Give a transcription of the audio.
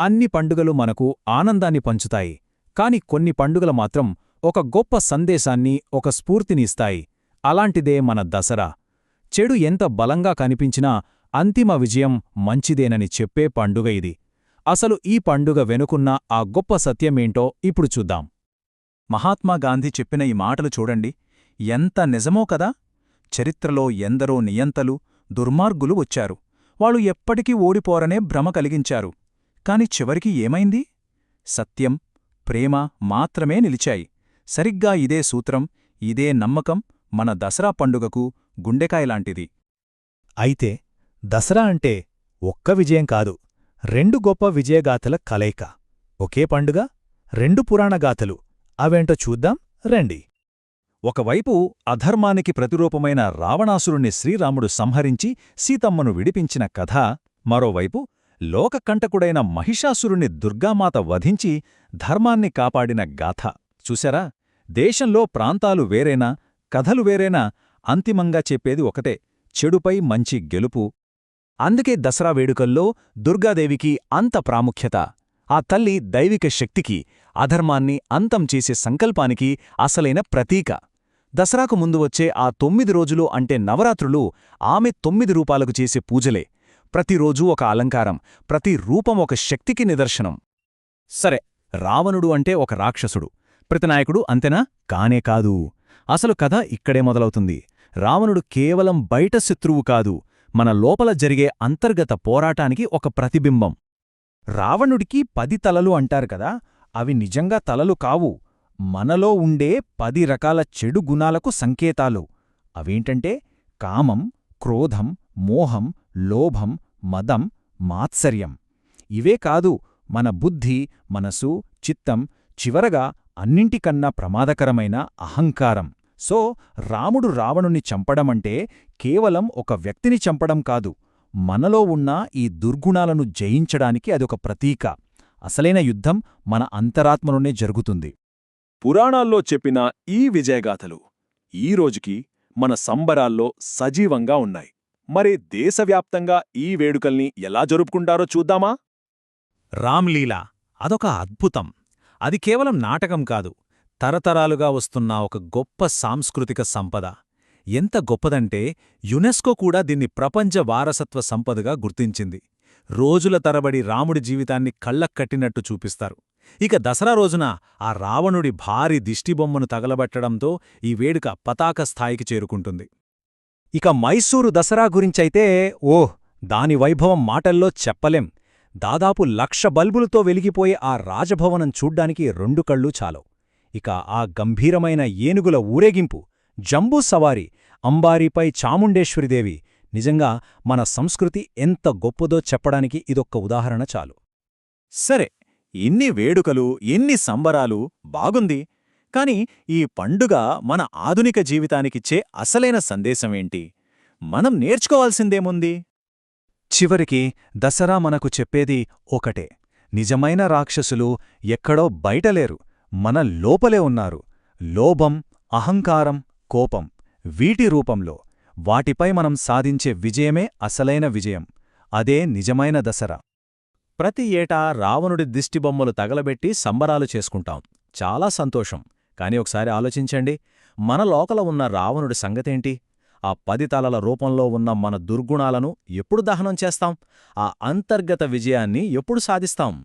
అన్ని పండుగలు మనకు ఆనందాన్ని పంచుతాయి. కాని కొన్ని పండుగలు మాత్రం ఒక గొప్ప సందేశాన్ని ఒక స్ఫూర్తిని ఇస్తాయి. అలాంటిదే మన దసరా. చెడు ఎంత బలంగా కనిపించినా అంతిమ విజయం మంచిదేనని చెప్పే పండుగ ఇది. అసలు ఈ పండుగ వెనుకున్న ఆ గొప్ప సత్యమేంటో ఇప్పుడు చూద్దాం. మహాత్మాగాంధీ చెప్పిన ఈ మాటలు చూడండి. ఎంత నిజమో కదా! చరిత్రలో ఎందరో నియంతలు దుర్మార్గులు వచ్చారు. వాళ్ళు ఎప్పటికీ ఓడిపోరనే భ్రమ కలిగించారు. కాని చివరికి ఏమైంది? సత్యం ప్రేమ మాత్రమే నిలిచాయి. సరిగ్గా ఇదే సూత్రం ఇదే నమ్మకం మన దసరా పండుగకు గుండెకాయలాంటిది. అయితే దసరా అంటే ఒక్క విజయం కాదు రెండు గొప్ప విజయగాథల కలయిక. ఒకే పండుగ రెండు పురాణగాథలు అవేంటో చూద్దాం రండి. ఒకవైపు అధర్మానికి ప్రతిరూపమైన రావణాసురుణ్ణి శ్రీరాముడు సంహరించి సీతమ్మను విడిపించిన కథ మరోవైపు లోకకంటకుడైన మహిషాసురుణ్ణి దుర్గామాత వధించి ధర్మాన్ని కాపాడిన గాథ. చూశారా? దేశంలో ప్రాంతాలు వేరేనా కథలు వేరేనా అంతిమంగా చెప్పేది ఒకటే చెడుపై మంచి గెలుపు. అందుకే దసరా వేడుకల్లో దుర్గాదేవికి అంత ప్రాముఖ్యత. ఆ తల్లి దైవిక శక్తికి అధర్మాన్ని అంతం చేసే సంకల్పానికి అసలైన ప్రతీక. దసరాకు ముందు వచ్చే ఆ తొమ్మిది రోజులు అంటే నవరాత్రులు ఆమె తొమ్మిది రూపాలకు చేసే పూజలే. ప్రతిరోజూ ఒక అలంకారం ప్రతి రూపం ఒక శక్తికి నిదర్శనం. సరే రావణుడు అంటే ఒక రాక్షసుడు. ప్రతినాయకుడు అంతేనా? కానే కాదు. అసలు కథ ఇక్కడే మొదలవుతుంది. రావణుడు కేవలం బయట శత్రువు కాదు మన లోపల జరిగే అంతర్గత పోరాటానికి ఒక ప్రతిబింబం. రావణుడికి పది తలలు అంటారు కదా అవి నిజంగా తలలు కావు. మనలో ఉండే పది రకాల చెడు గుణాలకు సంకేతాలు. అవేంటంటే కామం క్రోధం మోహం లోభం మదం మాత్సర్యం. ఇవే కాదు మన బుద్ధి మనసు చిత్తం చివరగా అన్నింటికన్నా ప్రమాదకరమైన అహంకారం. సో రాముడు రావణుని చంపడమంటే కేవలం ఒక వ్యక్తిని చంపడం కాదు మనలో ఉన్న ఈ దుర్గుణాలను జయించడానికి అదొక ప్రతీక. అసలైన యుద్ధం మన అంతరాత్మలోనే జరుగుతుంది. పురాణాల్లో చెప్పిన ఈ విజయగాథలు ఈ రోజుకి మన సంబరాల్లో సజీవంగా ఉన్నాయి. మరి దేశవ్యాప్తంగా ఈ వేడుకల్ని ఎలా జరుపుకుంటారో చూద్దామా? రామ్లీలా అదొక అద్భుతం. అది కేవలం నాటకం కాదు. తరతరాలుగా వస్తున్న ఒక గొప్ప సాంస్కృతిక సంపద. ఎంత గొప్పదంటే యునెస్కో కూడా దీన్ని ప్రపంచ వారసత్వ సంపదగా గుర్తించింది. రోజుల తరబడి రాముడి జీవితాన్ని కళ్ళక్కట్టినట్టు చూపిస్తారు. ఇక దసరా రోజున ఆ రావణుడి భారీ దిష్టిబొమ్మను తగలబెట్టడంతో ఈ వేడుక పతాక స్థాయికి చేరుకుంటుంది. ఇక మైసూరు దసరా గురించైతే ఓహ్ దాని వైభవం మాటల్లో చెప్పలేం. దాదాపు లక్ష బల్బులతో వెలిగిపోయే ఆ రాజభవనం చూడ్డానికి రెండు కళ్ళు చాలవు. ఇక ఆ గంభీరమైన ఏనుగుల ఊరేగింపు జంబూ సవారి అంబారీపై చాముండేశ్వరిదేవి నిజంగా మన సంస్కృతి ఎంత గొప్పదో చెప్పడానికి ఇదొక్క ఉదాహరణ చాలు. సరే ఇన్ని వేడుకలు ఎన్ని సంబరాలు బాగుంది. కాని ఈ పండుగ మన ఆధునిక జీవితానికిచ్చే అసలైన సందేశమేంటి మనం నేర్చుకోవాల్సిందేముంది? చివరికి దసరా మనకు చెప్పేది ఒకటే. నిజమైన రాక్షసులు ఎక్కడో బయటలేరు మన లోపలే ఉన్నారు. లోభం అహంకారం కోపం వీటి రూపంలో. వాటిపై మనం సాధించే విజయమే అసలైన విజయం. అదే నిజమైన దసరా. ప్రతి ఏటా రావణుడి దిష్టిబొమ్మలు తగలబెట్టి సంబరాలు చేసుకుంటాం. చాలా సంతోషం. కానీ ఒకసారి ఆలోచించండి మన లోకల ఉన్న రావణుడి సంగతేంటి? ఆ పది తలల రూపంలో ఉన్న మన దుర్గుణాలను ఎప్పుడు దహనం చేస్తాం? ఆ అంతర్గత విజయాన్ని ఎప్పుడు సాధిస్తాం?